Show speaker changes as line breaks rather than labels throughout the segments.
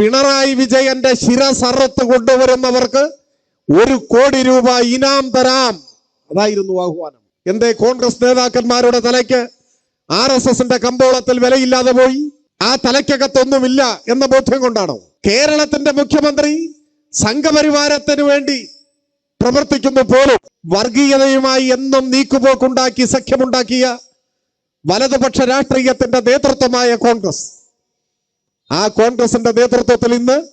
പിണറായി വിജയന്റെ ശിരസറത്ത് കൊണ്ടുവരുന്നവർക്ക് ഒരു കോടി രൂപ ഇനാം തരാം. അതായിരുന്നു ആഹ്വാനം. എന്തേ കോൺഗ്രസ് നേതാക്കന്മാരുടെ തലയ്ക്ക് ആർ എസ് എസിന്റെ കമ്പോളത്തിൽ വിലയില്ലാതെ പോയി? ആ തലയ്ക്കകത്തൊന്നുമില്ല എന്ന ബോധ്യം കൊണ്ടാണോ? കേരളത്തിന്റെ മുഖ്യമന്ത്രി സംഘപരിവാരത്തിന് വേണ്ടി പ്രവർത്തിക്കുന്നു പോലും. വർഗീയതയുമായി എന്നും നീക്കുപോക്കുണ്ടാക്കി സഖ്യമുണ്ടാക്കിയ വലതുപക്ഷ രാഷ്ട്രീയത്തിന്റെ നേതൃത്വമായ കോൺഗ്രസ്. ആ കോൺഗ്രസിന്റെ നേതൃത്വത്തിൽ ഇന്ന്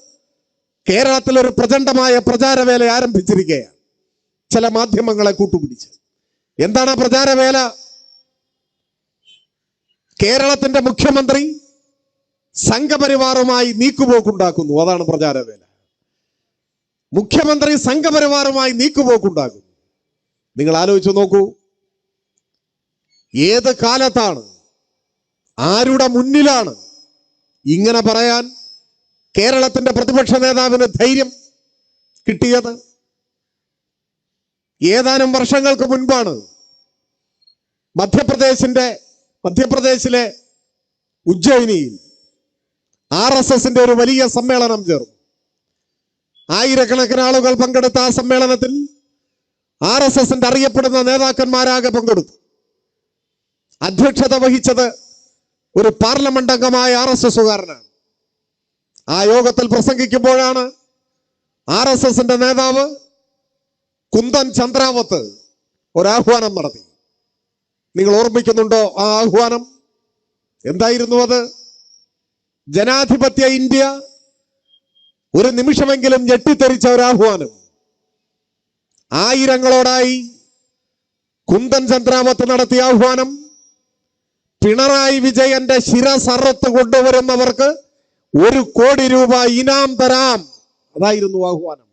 കേരളത്തിൽ ഒരു പ്രചണ്ഡമായ പ്രചാരവേല ആരംഭിച്ചിരിക്കുകയാണ്. ചില മാധ്യമങ്ങളെ കൂട്ടുപിടിച്ച്. എന്താണ് ആ പ്രചാരവേല? കേരളത്തിന്റെ മുഖ്യമന്ത്രി സംഘപരിവാറുമായി നീക്കുപോക്കുണ്ടാക്കുന്നു. അതാണ് പ്രചാരവേല. മുഖ്യമന്ത്രി സംഘപരിവാറുമായി നീക്കുപോക്കുണ്ടാക്കുന്നു. നിങ്ങൾ ആലോചിച്ചു നോക്കൂ. ഏത് കാലത്താണ്? ആരുടെ മുന്നിലാണ്? ഇങ്ങനെ പറയാൻ കേരളത്തിന്റെ പ്രതിപക്ഷ നേതാവിന് ധൈര്യം കിട്ടിയത് ഏതാനും വർഷങ്ങൾക്ക് മുൻപാണ് മധ്യപ്രദേശിന്റെ മധ്യപ്രദേശിലെ ഉജ്ജയിനിയിൽ ആർ എസ് എസിന്റെ ഒരു വലിയ സമ്മേളനം ചേർന്നു. ആയിരക്കണക്കിന് ആളുകൾ പങ്കെടുത്ത ആ സമ്മേളനത്തിൽ ആർ എസ് എസിന്റെ അറിയപ്പെടുന്ന നേതാക്കന്മാരാകെ പങ്കെടുത്തു. അധ്യക്ഷത വഹിച്ചത് ഒരു പാർലമെന്റ് അംഗമായ ആർ എസ് എസുകാരനാണ് ആ യോഗത്തിൽ പ്രസംഗിക്കുമ്പോഴാണ് ആർ എസ് എസിന്റെ നേതാവ് കുന്ദൻ ചന്ദ്രാവത്ത് ഒരാഹ്വാനം നടത്തി. നിങ്ങൾ ഓർമ്മിക്കുന്നുണ്ടോ ആ ആഹ്വാനം? എന്തായിരുന്നു അത്? ജനാധിപത്യ ഇന്ത്യ ഒരു നിമിഷമെങ്കിലും ഞെട്ടിത്തെറിച്ച ഒരു ആഹ്വാനം. ആയിരങ്ങളോടായി കുന്ദൻ ചന്ദ്രാവത്ത് നടത്തിയ ആഹ്വാനം പിണറായി വിജയന്റെ ശിരസറത്ത് കൊണ്ടുവരുന്നവർക്ക് ഒരു കോടി രൂപ ഇനാം തരാം. അതായിരുന്നു ആഹ്വാനം.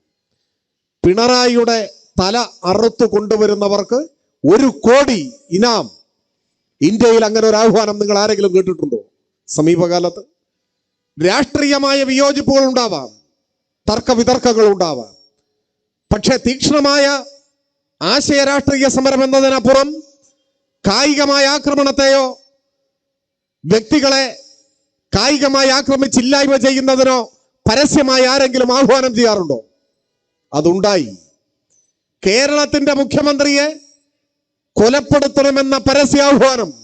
പിണറായിയുടെ തല അറുത്തു കൊണ്ടുവരുന്നവർക്ക് ഒരു കോടി ഇനാം. ഇന്ത്യയിൽ അങ്ങനെ ഒരു ആഹ്വാനം നിങ്ങൾ ആരെങ്കിലും കേട്ടിട്ടുണ്ടോ? സമീപകാലത്ത് രാഷ്ട്രീയമായ വിയോജിപ്പുകൾ ഉണ്ടാവാം തർക്ക വിതർക്കങ്ങൾ ഉണ്ടാവാം. പക്ഷെ തീക്ഷ്ണമായ ആശയ രാഷ്ട്രീയ സമരം എന്നതിനപ്പുറം കായികമായ ആക്രമണത്തെയോ വ്യക്തികളെ കായികമായി ആക്രമിച്ചില്ലായ്മ ചെയ്യുന്നതിനോ പരസ്യമായി ആരെങ്കിലും ആഹ്വാനം ചെയ്യാറുണ്ടോ? അതുണ്ടായി. കേരളത്തിന്റെ മുഖ്യമന്ത്രിയെ കൊലപ്പെടുത്തണമെന്ന പരസ്യാഹ്വാനം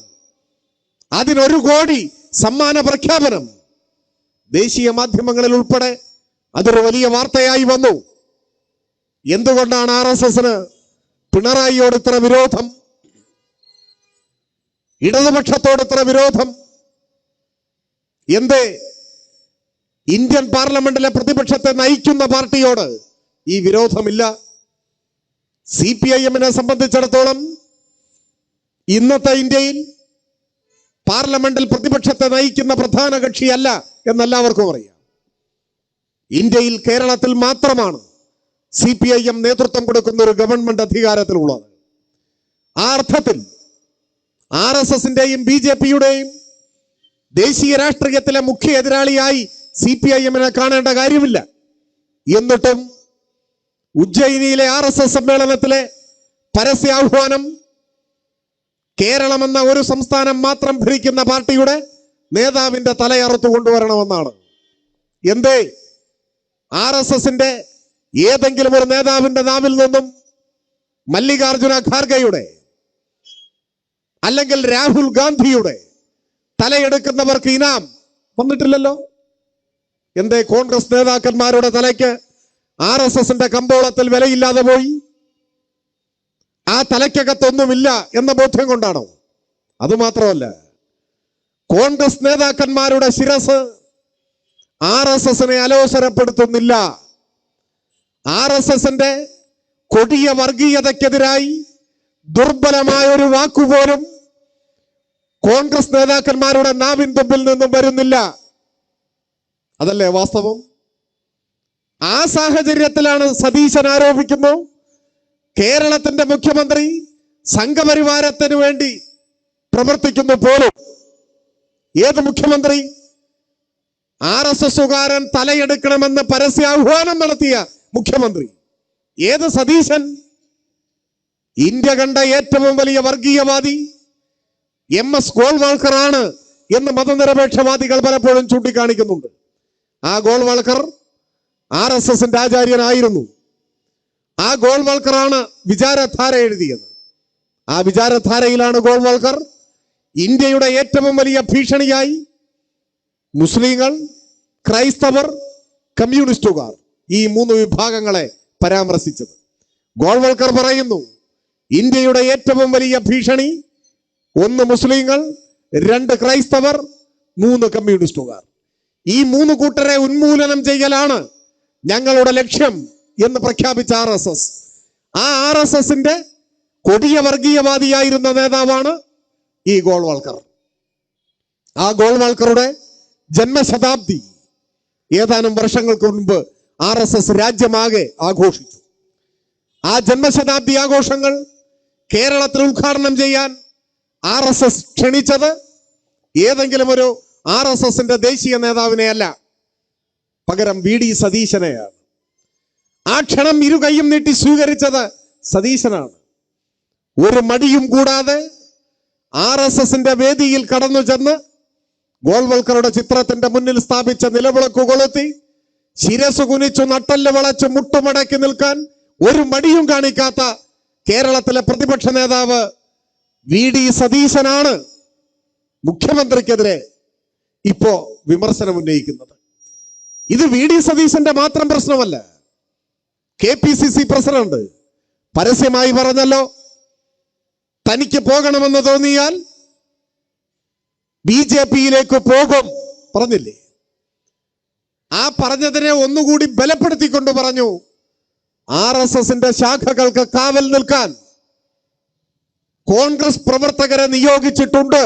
അതിനൊരു കോടി സമ്മാന പ്രഖ്യാപനം. ദേശീയ മാധ്യമങ്ങളിൽ ഉൾപ്പെടെ അതൊരു വലിയ വാർത്തയായി വന്നു. എന്തുകൊണ്ടാണ് ആർ എസ് എസിന് പിണറായിയോട് ഇത്ര വിരോധം? ഇടതുപക്ഷത്തോട് ഇത്ര വിരോധം? എന്തേ? ഇന്ത്യൻ പാർലമെന്റിലെ പ്രതിപക്ഷത്തെ നയിക്കുന്ന പാർട്ടിയോട് ഈ വിരോധമില്ല. സി പി ഐ എമ്മിനെ സംബന്ധിച്ചിടത്തോളം ഇന്നത്തെ ഇന്ത്യയിൽ പാർലമെന്റിൽ പ്രതിപക്ഷത്തെ നയിക്കുന്ന പ്രധാന കക്ഷിയല്ല എന്നെല്ലാവർക്കും അറിയാം. ഇന്ത്യയിൽ കേരളത്തിൽ മാത്രമാണ് സി പി ഐ എം നേതൃത്വം കൊടുക്കുന്ന ഒരു ഗവൺമെന്റ് അധികാരത്തിലുള്ളത്. ആ അർത്ഥത്തിൽ ആർ എസ് എസിന്റെയും ബി ജെ പിയുടെയും ദേശീയ രാഷ്ട്രീയത്തിലെ മുഖ്യ എതിരാളിയായി സി പി ഐ എമ്മിനെ കാണേണ്ട കാര്യമില്ല. എന്നിട്ടും ഉജ്ജയിനിയിലെ ആർ എസ് എസ് സമ്മേളനത്തിലെ പരസ്യാഹ്വാനം കേരളം എന്ന ഒരു സംസ്ഥാനം മാത്രം ഭരിക്കുന്ന പാർട്ടിയുടെ നേതാവിന്റെ തലയറുത്ത് കൊണ്ടുവരണമെന്നാണ്. എന്തേ? ആർ എസ് എസിന്റെ ഏതെങ്കിലും ഒരു നേതാവിന്റെ നാവിൽ നിന്നും മല്ലികാർജുന ഖാർഗെയുടെ അല്ലെങ്കിൽ രാഹുൽ ഗാന്ധിയുടെ തലയെടുക്കുന്നവർക്ക് ഇനാം വന്നിട്ടില്ലല്ലോ? എന്തേ കോൺഗ്രസ് നേതാക്കന്മാരുടെ തലയ്ക്ക് ആർ എസ് എസിന്റെ കമ്പോളത്തിൽ വിലയില്ലാതെ പോയി? ആ തലയ്ക്കകത്തൊന്നുമില്ല എന്ന ബോധ്യം കൊണ്ടാണോ? അതുമാത്രമല്ല കോൺഗ്രസ് നേതാക്കന്മാരുടെ ശിരസ് ആർ എസ് എസിനെ അലോസരപ്പെടുത്തുന്നില്ല. ആർ എസ് എസിന്റെ കൊടിയ വർഗീയതയ്ക്കെതിരായി ദുർബലമായ ഒരു വാക്കുപോലും കോൺഗ്രസ് നേതാക്കന്മാരുടെ നാവിൻ തുമ്പിൽ നിന്നും വരുന്നില്ല. അതല്ലേ വാസ്തവം? ആ സാഹചര്യത്തിലാണ് സതീശൻ ആരോപിക്കുന്നു. കേരളത്തിന്റെ മുഖ്യമന്ത്രി സംഘപരിവാരത്തിന് വേണ്ടി പ്രവർത്തിക്കുന്നു പോലും. ഏത് മുഖ്യമന്ത്രി? ആർ എസ് എസുകാരൻ തലയെടുക്കണമെന്ന് പരസ്യാഹ്വാനം നടത്തിയ മുഖ്യമന്ത്രി. ഏത് സതീശൻ? ഇന്ത്യ കണ്ട ഏറ്റവും വലിയ വർഗീയവാദി എം എസ് ഗോൾവാൾക്കർ ആണ് എന്ന് മതനിരപേക്ഷവാദികൾ പലപ്പോഴും ചൂണ്ടിക്കാണിക്കുന്നുണ്ട്. ആ ഗോൾവാൾക്കർ ആർ എസ് എസിന്റെ ആചാര്യനായിരുന്നു. ആ ഗോൾവാൾക്കർ ആണ് വിചാരധാര എഴുതിയത്. ആ വിചാരധാരയിലാണ് ഗോൾവാൾക്കർ ഇന്ത്യയുടെ ഏറ്റവും വലിയ ഭീഷണിയായി മുസ്ലിങ്ങൾ ക്രൈസ്തവർ കമ്മ്യൂണിസ്റ്റുകാർ ഈ മൂന്ന് വിഭാഗങ്ങളെ പരാമർശിച്ചത്. ഗോൾവൾക്കർ പറയുന്നു ഇന്ത്യയുടെ ഏറ്റവും വലിയ ഭീഷണി ഒന്ന് മുസ്ലിങ്ങൾ രണ്ട് ക്രൈസ്തവർ മൂന്ന് കമ്മ്യൂണിസ്റ്റുകാർ. ഈ മൂന്ന് കൂട്ടരെ ഉന്മൂലനം ചെയ്യലാണ് ഞങ്ങളുടെ ലക്ഷ്യം എന്ന് പ്രഖ്യാപിച്ച ആർ എസ് എസ്. ആ ആർ എസ് എസിന്റെ കൊടിയ വർഗീയവാദിയായിരുന്ന നേതാവാണ് ഈ ഗോൾവാൾക്കർ. ആ ഗോൾവാൾക്കറുടെ ജന്മശതാബ്ദി ഏതാനും വർഷങ്ങൾക്ക് മുൻപ് ആർ എസ് എസ് രാജ്യമാകെ ആഘോഷിച്ചു. ആ ജന്മശതാബ്ദി ആഘോഷങ്ങൾ കേരളത്തിൽ ഉദ്ഘാടനം ചെയ്യാൻ ആർ എസ് എസ് ക്ഷണിച്ചത് ഏതെങ്കിലും ഒരു ആർ എസ് എസിന്റെ ദേശീയ നേതാവിനെയല്ല പകരം വി ഡി സതീശനെയാണ്. ആ ക്ഷണം ഇരു കൈയും നീട്ടി സ്വീകരിച്ചത് സതീശനാണ്. ഒരു മടിയും കൂടാതെ ആർ എസ് എസിന്റെ വേദിയിൽ കടന്നു ചെന്ന് ഗോൾവൽക്കറുടെ ചിത്രത്തിന്റെ മുന്നിൽ സ്ഥാപിച്ച നിലവിളക്ക് കൊളുത്തി ശിരസ് കുനിച്ചു നട്ടൽ വളച്ച് മുട്ടുമടക്കി നിൽക്കാൻ ഒരു മടിയും കാണിക്കാത്ത കേരളത്തിലെ പ്രതിപക്ഷ നേതാവ് വി ഡി സതീശനാണ് മുഖ്യമന്ത്രിക്കെതിരെ ഇപ്പോ വിമർശനം ഉന്നയിക്കുന്നത്. ഇത് വി ഡി സതീശന്റെ മാത്രം പ്രശ്നമല്ല. K P C C president പരസ്യമായി പറഞ്ഞല്ലോ തനിക്ക് പോകണമെന്ന് തോന്നിയാൽ ബി ജെ പിയിലേക്ക് പോകും പറഞ്ഞില്ലേ? ആ പറഞ്ഞതിനെ ഒന്നുകൂടി ബലപ്പെടുത്തിക്കൊണ്ട് പറഞ്ഞു ആർ എസ് എസിന്റെ ശാഖകൾക്ക് കാവൽ നിൽക്കാൻ കോൺഗ്രസ് പ്രവർത്തകരെ നിയോഗിച്ചിട്ടുണ്ട്.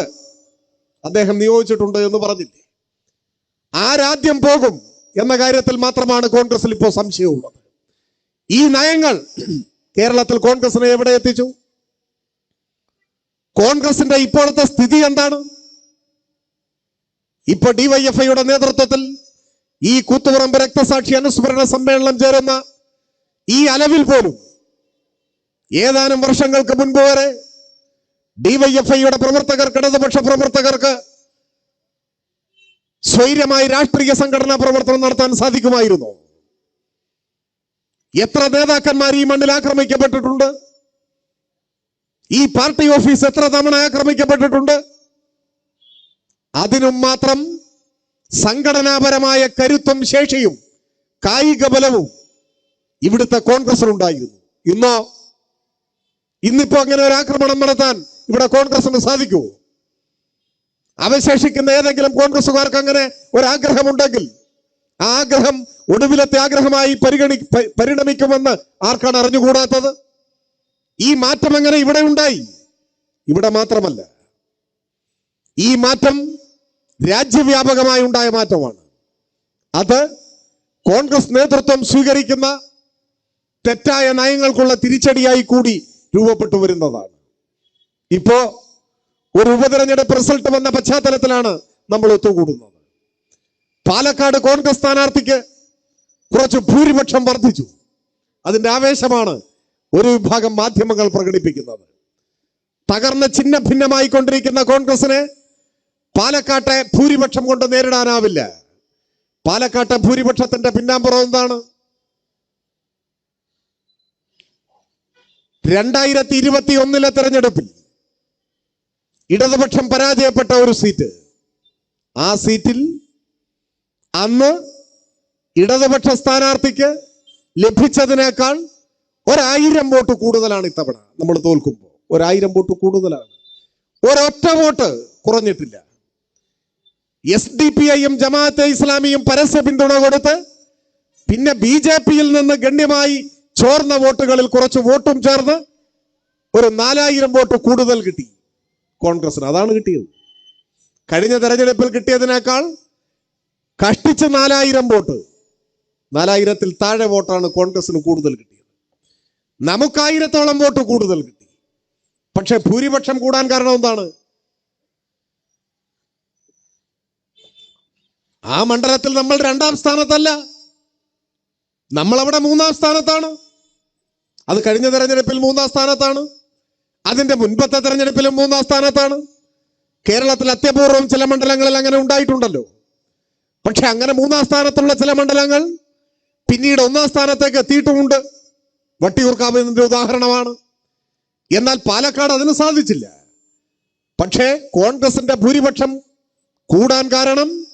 അദ്ദേഹം നിയോഗിച്ചിട്ടുണ്ട് എന്ന് പറഞ്ഞില്ലേ? ആരാദ്യം പോകും എന്ന കാര്യത്തിൽ മാത്രമാണ് കോൺഗ്രസിൽ ഇപ്പോൾ സംശയമുള്ളത്. ഈ നയങ്ങൾ കേരളത്തിൽ കോൺഗ്രസിനെ എവിടെ എത്തിച്ചു? കോൺഗ്രസിന്റെ ഇപ്പോഴത്തെ സ്ഥിതി എന്താണ്? ഇപ്പൊ ഡിവൈഎഫ്ഐയുടെ നേതൃത്വത്തിൽ ഈ കൂത്തുപറമ്പ് രക്തസാക്ഷി അനുസ്മരണ സമ്മേളനം ചേരുന്ന ഈ അലവിൽ പോലും ഏതാനും വർഷങ്ങൾക്ക് മുൻപ് വരെ ഡിവൈഎഫ്ഐയുടെ പ്രവർത്തകർ ഇടതുപക്ഷ പ്രവർത്തകർക്ക് സ്വൈര്യമായി രാഷ്ട്രീയ സംഘടനാ പ്രവർത്തനം നടത്താൻ സാധിക്കുമായിരുന്നു. എത്ര നേതാക്കന്മാർ ഈ മണ്ണിൽ ആക്രമിക്കപ്പെട്ടിട്ടുണ്ട്? ഈ പാർട്ടി ഓഫീസ് എത്ര തവണ ആക്രമിക്കപ്പെട്ടിട്ടുണ്ട്? അതിനും മാത്രം സംഘടനാപരമായ കരുത്തും ശേഷിയും കായിക ബലവും ഇവിടുത്തെ കോൺഗ്രസിനുണ്ടായിരുന്നു. ഇന്നോ ഇന്നിപ്പോ അങ്ങനെ ഒരു ആക്രമണം നടത്താൻ ഇവിടെ കോൺഗ്രസിന് സാധിക്കൂ. അവശേഷിക്കുന്ന ഏതെങ്കിലും കോൺഗ്രസുകാർക്ക് അങ്ങനെ ഒരാഗ്രഹമുണ്ടെങ്കിൽ ആ ആഗ്രഹം ഒടുവിലത്തെ ആഗ്രഹമായി പരിഗണി പരിണമിക്കുമെന്ന് ആർക്കാണ് അറിഞ്ഞുകൂടാത്തത്? ഈ മാറ്റം എങ്ങനെ ഇവിടെ ഉണ്ടായി? ഇവിടെ മാത്രമല്ല. ഈ മാറ്റം രാജ്യവ്യാപകമായി ഉണ്ടായ മാറ്റമാണ്. അത് കോൺഗ്രസ് നേതൃത്വം സ്വീകരിക്കുന്ന തെറ്റായ നയങ്ങൾക്കുള്ള തിരിച്ചടിയായി കൂടി രൂപപ്പെട്ടു വരുന്നതാണ്. ഇപ്പോ ഒരു ഉപതെരഞ്ഞെടുപ്പ് റിസൾട്ട് വന്ന പശ്ചാത്തലത്തിലാണ് നമ്മൾ ഒത്തുകൂടുന്നത്. പാലക്കാട് കോൺഗ്രസ് സ്ഥാനാർത്ഥിക്ക് കുറച്ച് ഭൂരിപക്ഷം വർദ്ധിച്ചു. അതിന്റെ ആവേശമാണ് ഒരു വിഭാഗം മാധ്യമങ്ങൾ പ്രകടിപ്പിക്കുന്നത്. തകർന്ന് ചിഹ്ന ഭിന്നമായി കൊണ്ടിരിക്കുന്ന കോൺഗ്രസിനെ പാലക്കാട്ടെ ഭൂരിപക്ഷം കൊണ്ട് നേരിടാനാവില്ല. പാലക്കാട്ടെ ഭൂരിപക്ഷത്തിന്റെ പിന്നാമ്പുറം എന്താണ്? രണ്ടായിരത്തി ഇരുപത്തി ഒന്നിലെ തെരഞ്ഞെടുപ്പിൽ ഇടതുപക്ഷം പരാജയപ്പെട്ട ഒരു സീറ്റ്. ആ സീറ്റിൽ അന്ന് ഇടതുപക്ഷ സ്ഥാനാർത്ഥിക്ക് ലഭിച്ചതിനേക്കാൾ ഒരായിരം വോട്ട് കൂടുതലാണ് ഇത്തവണ നമ്മൾ തോൽക്കുമ്പോൾ. ഒരായിരം വോട്ട് കൂടുതലാണ്. ഒരൊറ്റ വോട്ട് കുറഞ്ഞിട്ടില്ല. എസ് ഡി പി ഐയും ജമാഅത്തെ ഇസ്ലാമിയും പരസ്യ പിന്തുണ കൊടുത്ത് പിന്നെ ബി ജെ പിയിൽ നിന്ന് ഗണ്യമായി ചോർന്ന വോട്ടുകളിൽ കുറച്ച് വോട്ടും ചേർന്ന് ഒരു നാലായിരം വോട്ട് കൂടുതൽ കിട്ടി. കോൺഗ്രസിന് അതാണ് കിട്ടിയത്. കഴിഞ്ഞ തെരഞ്ഞെടുപ്പിൽ കിട്ടിയതിനേക്കാൾ കഷ്ടിച്ച് നാലായിരം വോട്ട് നാലായിരത്തിൽ താഴെ വോട്ടാണ് കോൺഗ്രസിന് കൂടുതൽ കിട്ടിയത്. നമുക്കായിരത്തോളം വോട്ട് കൂടുതൽ കിട്ടി. പക്ഷെ ഭൂരിപക്ഷം കൂടാൻ കാരണം എന്താണ്? ആ മണ്ഡലത്തിൽ നമ്മൾ രണ്ടാം സ്ഥാനത്തല്ല. നമ്മളവിടെ മൂന്നാം സ്ഥാനത്താണ്. അത് കഴിഞ്ഞ തെരഞ്ഞെടുപ്പിൽ മൂന്നാം സ്ഥാനത്താണ്. അതിന്റെ മുൻപത്തെ തെരഞ്ഞെടുപ്പിലും മൂന്നാം സ്ഥാനത്താണ്. കേരളത്തിൽ അത്യപൂർവം ചില മണ്ഡലങ്ങളിൽ അങ്ങനെ ഉണ്ടായിട്ടുണ്ടല്ലോ. പക്ഷെ അങ്ങനെ മൂന്നാം സ്ഥാനത്തുള്ള ചില മണ്ഡലങ്ങൾ പിന്നീട് ഒന്നാം സ്ഥാനത്തേക്ക് എത്തിയിട്ടുമുണ്ട്. വട്ടിയൂർക്കാവ് ഇതിന്റെ ഉദാഹരണമാണ്. എന്നാൽ പാലക്കാട് അതിന് സാധിച്ചില്ല. പക്ഷേ കോൺഗ്രസിന്റെ ഭൂരിപക്ഷം കൂടാൻ കാരണം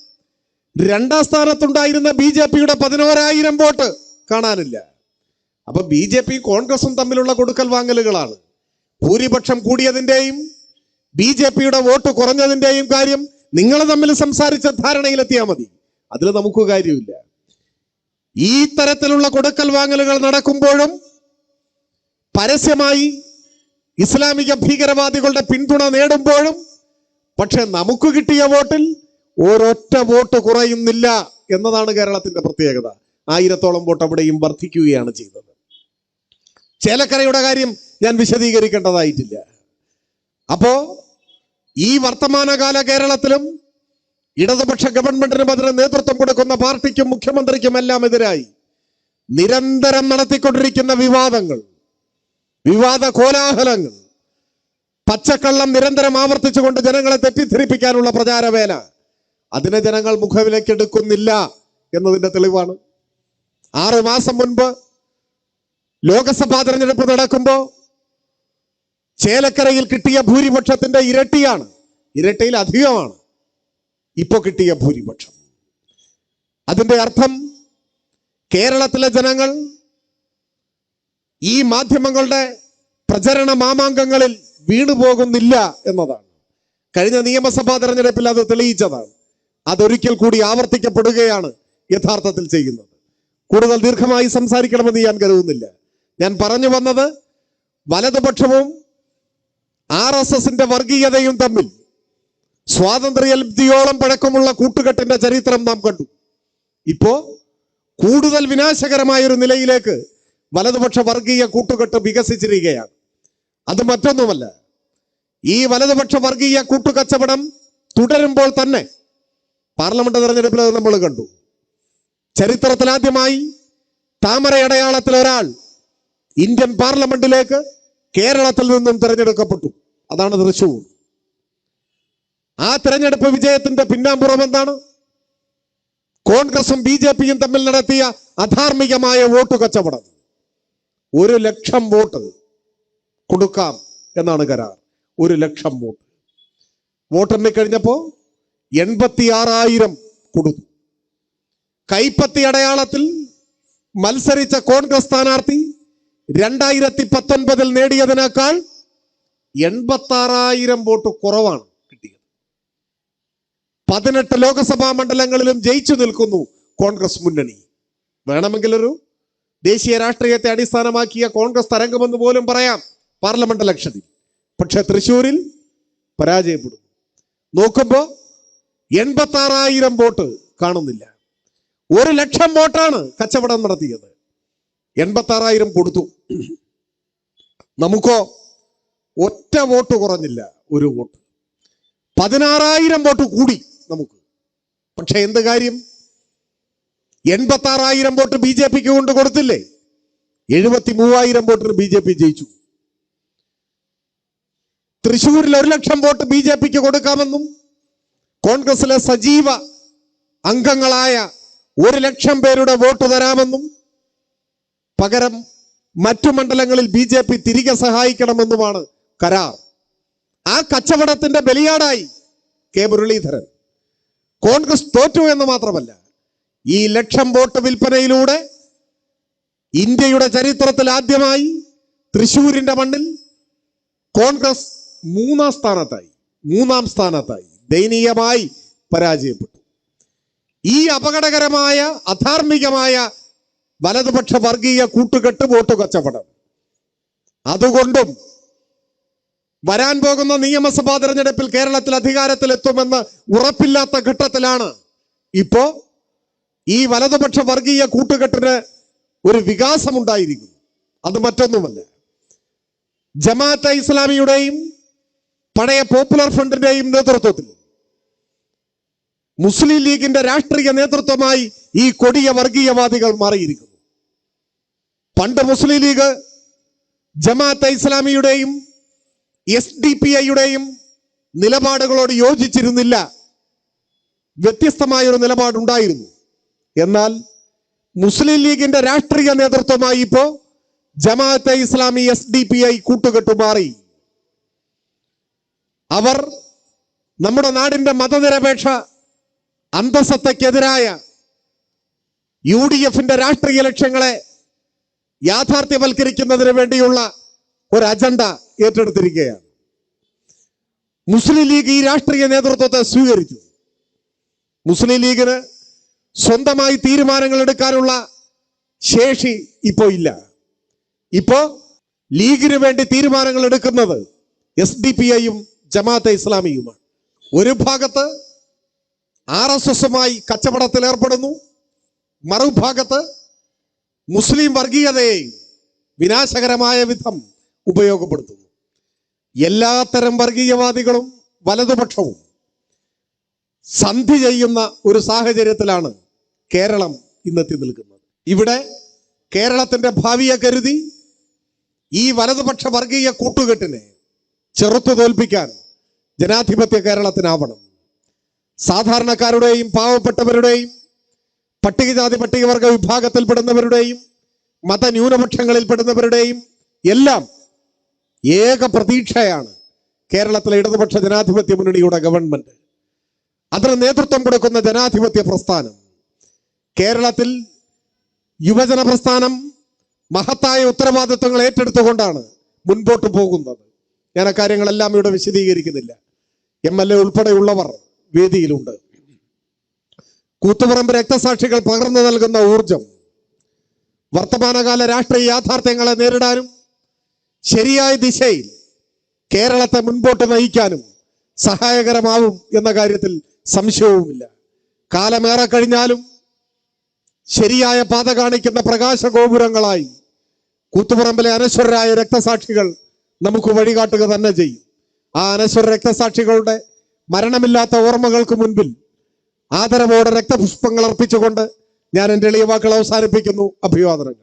രണ്ടാം സ്ഥാനത്തുണ്ടായിരുന്ന ബി ജെ പിയുടെ പതിനോരായിരം വോട്ട് കാണാനില്ല. അപ്പൊ ബി ജെ പി കോൺഗ്രസും തമ്മിലുള്ള കൊടുക്കൽ വാങ്ങലുകളാണ്. ഭൂരിപക്ഷം കൂടിയതിന്റെയും ബി ജെ പിയുടെ വോട്ട് കുറഞ്ഞതിന്റെയും കാര്യം നിങ്ങൾ തമ്മിൽ സംസാരിച്ച ധാരണയിലെത്തിയാൽ മതി. അതിൽ നമുക്ക് കാര്യമില്ല. ഈ തരത്തിലുള്ള കൊടുക്കൽ വാങ്ങലുകൾ നടക്കുമ്പോഴും പരസ്യമായി ഇസ്ലാമിക ഭീകരവാദികളുടെ പിന്തുണ നേടുമ്പോഴും പക്ഷെ നമുക്ക് കിട്ടിയ വോട്ടിൽ ഒരൊറ്റ വോട്ട് കുറയുന്നില്ല എന്നതാണ് കേരളത്തിന്റെ പ്രത്യേകത. ആയിരത്തോളം വോട്ട് അവിടെയും വർദ്ധിക്കുകയാണ് ചെയ്തത്. ചേലക്കരയുടെ കാര്യം ഞാൻ വിശദീകരിക്കേണ്ടതായിട്ടില്ല. അപ്പോ ഈ വർത്തമാനകാല കേരളത്തിലും ഇടതുപക്ഷ ഗവൺമെന്റിന് അതിന് നേതൃത്വം കൊടുക്കുന്ന പാർട്ടിക്കും മുഖ്യമന്ത്രിക്കും എല്ലാം എതിരായി നിരന്തരം നടത്തിക്കൊണ്ടിരിക്കുന്ന വിവാദങ്ങൾ വിവാദ കോലാഹലങ്ങൾ പച്ചക്കള്ളം നിരന്തരം ആവർത്തിച്ചുകൊണ്ട് ജനങ്ങളെ തെറ്റിദ്ധരിപ്പിക്കാനുള്ള പ്രചാരവേല അതിനെ ജനങ്ങൾ മുഖവിലേക്കെടുക്കുന്നില്ല എന്നതിന്റെ തെളിവാണ്. ആറു മാസം മുൻപ് ലോകസഭാ തെരഞ്ഞെടുപ്പ് നടക്കുമ്പോ ചേലക്കരയിൽ കിട്ടിയ ഭൂരിപക്ഷത്തിന്റെ ഇരട്ടിയാണ്. ഇരട്ടിയിൽ അധികമാണ്. ഇപ്പോൾ കിട്ടിയ ഭൂരിപക്ഷം. അതിന്റെ അർത്ഥം കേരളത്തിലെ ജനങ്ങൾ ഈ മാധ്യമങ്ങളുടെ പ്രചരണ മാമാങ്കങ്ങളിൽ വീണുപോകുന്നില്ല എന്നതാണ്. കഴിഞ്ഞ നിയമസഭാ തെരഞ്ഞെടുപ്പിൽ അത് തെളിയിച്ചതാണ്. അതൊരിക്കൽ കൂടി ആവർത്തിക്കപ്പെടുകയാണ് യഥാർത്ഥത്തിൽ ചെയ്യുന്നത്. കൂടുതൽ ദീർഘമായി സംസാരിക്കണമെന്ന് ഞാൻ കരുതുന്നില്ല. ഞാൻ പറഞ്ഞു വന്നത് വലതുപക്ഷവും ആർ എസ് എസിന്റെ വർഗീയതയും തമ്മിൽ സ്വാതന്ത്ര്യ സ്വാതന്ത്ര്യലബ്ധിയോളം പഴക്കമുള്ള കൂട്ടുകെട്ടിന്റെ ചരിത്രം നാം കണ്ടു. ഇപ്പോ കൂടുതൽ വിനാശകരമായ ഒരു നിലയിലേക്ക് വലതുപക്ഷ വർഗീയ കൂട്ടുകെട്ട് വികസിച്ചിരിക്കുകയാണ്. അത് മറ്റൊന്നുമല്ല ഈ വലതുപക്ഷ വർഗീയ കൂട്ടുകച്ചവടം തുടരുമ്പോൾ തന്നെ പാർലമെന്റ് തെരഞ്ഞെടുപ്പിൽ നമ്മൾ കണ്ടു. ചരിത്രത്തിൽ ആദ്യമായി താമര അടയാളത്തിൽ ഒരാൾ ഇന്ത്യൻ പാർലമെന്റിലേക്ക് കേരളത്തിൽ നിന്നും തിരഞ്ഞെടുക്കപ്പെട്ടു. അതാണ് തൃശൂർ. ആ തെരഞ്ഞെടുപ്പ് വിജയത്തിന്റെ പിന്നാമ്പുറം എന്താണ്? കോൺഗ്രസും ബി ജെ പിയും തമ്മിൽ നടത്തിയ അധാർമികമായ വോട്ട് കച്ചവടം. ഒരു ലക്ഷം വോട്ട് കൊടുക്കാം എന്നാണ് കരാർ. ഒരു ലക്ഷം വോട്ട്. വോട്ടെണ്ണി കഴിഞ്ഞപ്പോ എൺപത്തി ആറായിരം കൊടുത്തു. കൈപ്പത്തി അടയാളത്തിൽ മത്സരിച്ച കോൺഗ്രസ് സ്ഥാനാർത്ഥി രണ്ടായിരത്തി പത്തൊൻപതിൽ നേടിയതിനേക്കാൾ എൺപത്തി ആറായിരം വോട്ട് കുറവാണ് കിട്ടിയത്. പതിനെട്ട് ലോക്സഭാ മണ്ഡലങ്ങളിലും ജയിച്ചു നിൽക്കുന്നു കോൺഗ്രസ് മുന്നണി. വേണമെങ്കിൽ ഒരു ദേശീയ രാഷ്ട്രീയത്തെ അടിസ്ഥാനമാക്കിയ കോൺഗ്രസ് തരംഗമെന്ന് പോലും പറയാം പാർലമെന്റ് ഇലക്ഷനിൽ. പക്ഷെ തൃശൂരിൽ പരാജയപ്പെടുന്നു. നോക്കുമ്പോ എൺപത്തി ആറായിരം വോട്ട് കാണുന്നില്ല. ഒരു ലക്ഷം വോട്ടാണ് കച്ചവടം നടത്തിയത്. എൺപത്തി ആറായിരം കൊടുത്തു. നമുക്കോ ഒറ്റ വോട്ട് കുറഞ്ഞില്ല ഒരു വോട്ട്. പതിനാറായിരം വോട്ട് കൂടി നമുക്ക്. പക്ഷെ എന്ത് കാര്യം? എൺപത്തി ആറായിരം വോട്ട് ബി ജെ പിക്ക് കൊണ്ട് കൊടുത്തില്ലേ? എഴുപത്തി മൂവായിരം വോട്ടിന് ബി ജെ പി ജയിച്ചു. തൃശൂരിൽ ഒരു ലക്ഷം വോട്ട് ബി ജെ പിക്ക് കൊടുക്കാമെന്നും കോൺഗ്രസിലെ സജീവ അംഗങ്ങളായ ഒരു ലക്ഷം പേരുടെ വോട്ട് തരാമെന്നും പകരം മറ്റു മണ്ഡലങ്ങളിൽ ബി തിരികെ സഹായിക്കണമെന്നുമാണ് കരാർ. ആ കച്ചവടത്തിന്റെ ബലിയാടായി കെ മുരളീധരൻ. കോൺഗ്രസ് തോറ്റു എന്ന് മാത്രമല്ല ഈ ലക്ഷം വോട്ട് വിൽപ്പനയിലൂടെ ഇന്ത്യയുടെ ചരിത്രത്തിൽ ആദ്യമായി തൃശൂരിന്റെ മണ്ണിൽ കോൺഗ്രസ് മൂന്നാം സ്ഥാനത്തായി മൂന്നാം സ്ഥാനത്തായി ദയനീയമായി പരാജയപ്പെട്ടു. ഈ അപകടകരമായ അധാർമികമായ വലതുപക്ഷ വർഗീയ കൂട്ടുകെട്ട് വോട്ട് കച്ചവടം. അതുകൊണ്ടും വരാൻ പോകുന്ന നിയമസഭാ തെരഞ്ഞെടുപ്പിൽ കേരളത്തിൽ അധികാരത്തിലെത്തുമെന്ന് ഉറപ്പില്ലാത്ത ഘട്ടത്തിലാണ്. ഇപ്പോ ഈ വലതുപക്ഷ വർഗീയ കൂട്ടുകെട്ടിന് ഒരു വികാസമുണ്ടായിരിക്കുന്നു. അത് മറ്റൊന്നുമല്ല. ജമാഅത്തെ ഇസ്ലാമിയുടെയും പഴയ പോപ്പുലർ ഫ്രണ്ടിന്റെയും നേതൃത്വത്തിൽ മുസ്ലിം ലീഗിന്റെ രാഷ്ട്രീയ നേതൃത്വമായി ഈ കൊടിയ വർഗീയവാദികൾ മാറിയിരിക്കുന്നു. പണ്ട് മുസ്ലിം ലീഗ് ജമാഅത്തെ ഇസ്ലാമിയുടെയും എസ് ഡി പി ഐയുടെയും നിലപാടുകളോട് യോജിച്ചിരുന്നില്ല. വ്യത്യസ്തമായൊരു നിലപാടുണ്ടായിരുന്നു. എന്നാൽ മുസ്ലിം ലീഗിന്റെ രാഷ്ട്രീയ നേതൃത്വമായി ഇപ്പോ Jamaat-e Islami S D P I കൂട്ടുകെട്ടുമാറി അവർ നമ്മുടെ നാടിന്റെ മതനിരപേക്ഷ അന്തസത്തക്കെതിരായ യു ഡി എഫിന്റെ രാഷ്ട്രീയ ലക്ഷ്യങ്ങളെ യാഥാർത്ഥ്യവൽക്കരിക്കുന്നതിന് വേണ്ടിയുള്ള ഒരു അജണ്ട ഏറ്റെടുത്തിരിക്കുകയാണ്. മുസ്ലിം ലീഗ് ഈ രാഷ്ട്രീയ നേതൃത്വത്തെ സ്വീകരിച്ചു. മുസ്ലിം ലീഗിന് സ്വന്തമായി തീരുമാനങ്ങൾ എടുക്കാനുള്ള ശേഷി ഇപ്പോ ഇല്ല. ഇപ്പോ ലീഗിന് വേണ്ടി തീരുമാനങ്ങൾ എടുക്കുന്നത് എസ് ഡി പി ഐയും ജമാഅത്തെ ഇസ്ലാമിയുമാണ്. ഒരു ഭാഗത്ത് ആർ എസ് എസുമായി കച്ചവടത്തിൽ ഏർപ്പെടുന്നു മറുഭാഗത്ത് മുസ്ലിം വർഗീയതയെ വിനാശകരമായ വിധം ഉപയോഗപ്പെടുത്തുന്നു. എല്ലാത്തരം വർഗീയവാദികളും വലതുപക്ഷവും സന്ധി ചെയ്യുന്ന ഒരു സാഹചര്യത്തിലാണ് കേരളം ഇന്നെത്തി നിൽക്കുന്നത്. ഇവിടെ കേരളത്തിന്റെ ഭാവിയെ കരുതി ഈ വലതുപക്ഷ വർഗീയ കൂട്ടുകെട്ടിനെ ചെറുത്തു തോൽപ്പിക്കാൻ ജനാധിപത്യ കേരളത്തിനാവണം. സാധാരണക്കാരുടെയും പാവപ്പെട്ടവരുടെയും പട്ടികജാതി പട്ടികവർഗ വിഭാഗത്തിൽപ്പെടുന്നവരുടെയും മതന്യൂനപക്ഷങ്ങളിൽപ്പെടുന്നവരുടെയും എല്ലാം ഏക പ്രതീക്ഷയാണ് കേരളത്തിലെ ഇടതുപക്ഷ ജനാധിപത്യ മുന്നണിയുടെ ഗവൺമെന്റ്. അതിന് നേതൃത്വം കൊടുക്കുന്ന ജനാധിപത്യ പ്രസ്ഥാനം കേരളത്തിൽ യുവജന പ്രസ്ഥാനം മഹത്തായ ഉത്തരവാദിത്വങ്ങൾ ഏറ്റെടുത്തുകൊണ്ടാണ് മുൻപോട്ട് പോകുന്നത്. ഞാൻ ആ കാര്യങ്ങളെല്ലാം ഇവിടെ വിശദീകരിക്കുന്നില്ല. എം എൽ എ ഉൾപ്പെടെയുള്ളവർ വേദിയിലുണ്ട്. കൂത്തുപറമ്പ് രക്തസാക്ഷികൾ പകർന്നു നൽകുന്ന ഊർജം വർത്തമാനകാല രാഷ്ട്രീയ യാഥാർത്ഥ്യങ്ങളെ നേരിടാനും ശരിയായ ദിശയിൽ കേരളത്തെ മുൻപോട്ട് നയിക്കാനും സഹായകരമാവും എന്ന കാര്യത്തിൽ സംശയവുമില്ല. കാലമേറെ കഴിഞ്ഞാലും ശരിയായ പാത കാണിക്കുന്ന പ്രകാശ ഗോപുരങ്ങളായി കൂത്തുപറമ്പിലെ അനശ്വരരായ രക്തസാക്ഷികൾ നമുക്ക് വഴികാട്ടുക തന്നെ ചെയ്യും. ആ അനശ്വര രക്തസാക്ഷികളുടെ മരണമില്ലാത്ത ഓർമ്മകൾക്ക് മുൻപിൽ ആദരവോടെ രക്തപുഷ്പങ്ങൾ അർപ്പിച്ചുകൊണ്ട് ഞാൻ എന്റെ എളിയ വാക്കുകൾ അവസാനിപ്പിക്കുന്നു. അഭിവാദനങ്ങൾ.